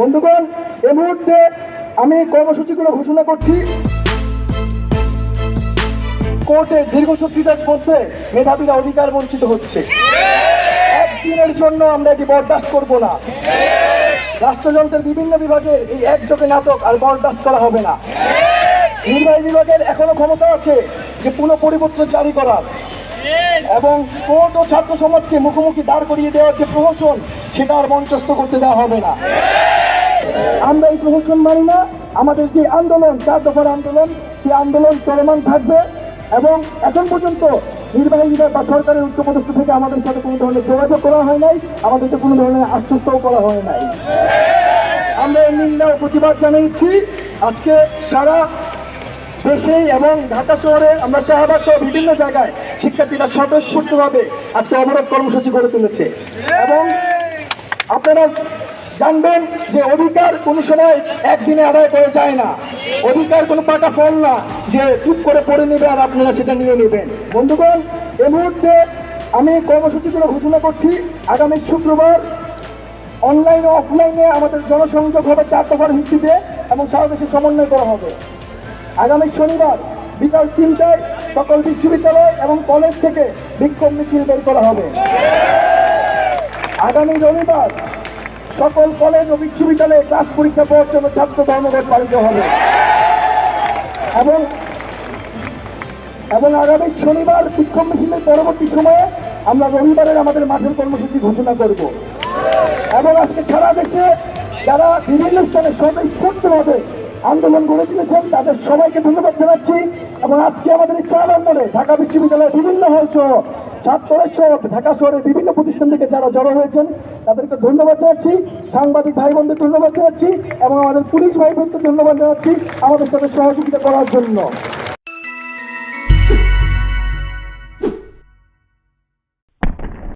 বন্ধুগণ এই মুহূর্তে আমি কর্মসূচিগুলো ঘোষণা করছি। কোর্টে দীর্ঘ দীর্ঘসূত্রিতার মধ্যে মেধাবীরা অধিকার বঞ্চিত হচ্ছে। একদিনের জন্য আমরা এটি বরদাস্ত করব না। রাষ্ট্রযন্ত্রের বিভিন্ন বিভাগের এই একযোগে নাটক আর বরদাস্ত করা হবে না। নির্বাহী বিভাগের এখনও ক্ষমতা আছে যে পুনঃ পরিবর্তন জারি করার। এবং কোর্ট ও ছাত্র সমাজকে মুখোমুখি দাঁড় করিয়ে দেওয়ার যে প্রহসন, সেটা আর মঞ্চস্থ করতে দেওয়া হবে না। আমরা এই প্রহসন মানি না। আমাদের যে আন্দোলন, চার দফার আন্দোলন, সেই আন্দোলন চলমান থাকবে এবং এখন পর্যন্ত নির্বাহী বিভাগ বা সরকারের উচ্চপদস্থ থেকে আমাদের সাথে কোনো ধরনের যোগাযোগ করা হয় নাই, আমাদেরকে কোনো ধরনের আশ্বস্তও করা হয় নাই। আমরা এর নিন্দা প্রতিবাদ জানিয়েছি। আজকে সারা দেশে এবং ঢাকা শহরে আমরা শাহবাগ সহ বিভিন্ন জায়গায় শিক্ষার্থীরা স্বতঃস্ফূর্তভাবে আজকে অবরোধ কর্মসূচি গড়ে তুলেছে। এবং আপনারা জানবেন যে অধিকার কোনো সময় একদিনে আদায় করে যায় না। অধিকার কোনো পাকা ফল না যে চুপ করে পড়ে নেবে আর আপনারা সেটা নিয়ে নেবেন। বন্ধুগণ এই মুহূর্তে আমি কর্মসূচিগুলো ঘোষণা করছি, আগামী শুক্রবার অনলাইন ও অফলাইনে আমাদের জনসংযোগ হবে চার দফার ভিত্তিতে এবং সারা দেশে সমন্বয় করা হবে। আগামী শনিবার বিকাল তিনটায় সকল বিশ্ববিদ্যালয় এবং কলেজ থেকে বিক্ষোভ মিছিল বের করা হবে। আগামী রবিবার সকল কলেজ ও বিশ্ববিদ্যালয়ে ক্লাস পরীক্ষা পাওয়ার জন্য ছাত্র ধর্মঘট পালিত হবে। এবং এবং আগামী শনিবার বিক্ষোভ মিছিলের পরবর্তী সময়ে আমরা রবিবারের আমাদের মাঠের কর্মসূচি ঘোষণা করব। এবং আজকে সারা দেশে যারা বিভিন্ন স্থানে স্বতঃস্ফূর্তভাবে আন্দোলন গড়ে তুলেছেন, তাদের সবাইকে ধন্যবাদ জানাচ্ছি। এবং আজকে আমাদের এই চার নম্বরে ঢাকা বিশ্ববিদ্যালয়ের বিভিন্ন হল সহ ছাত্ররা সহ, ঢাকা শহরের বিভিন্ন প্রতিষ্ঠান থেকে যারা জড়ো হয়েছেন তাদেরকে ধন্যবাদ জানাচ্ছি। সাংবাদিক ভাই বোনদের ধন্যবাদ জানাচ্ছি এবং আমাদের পুলিশ ভাই বোনদের ধন্যবাদ জানাচ্ছি আমাদের সাথে সহযোগিতা করার জন্য।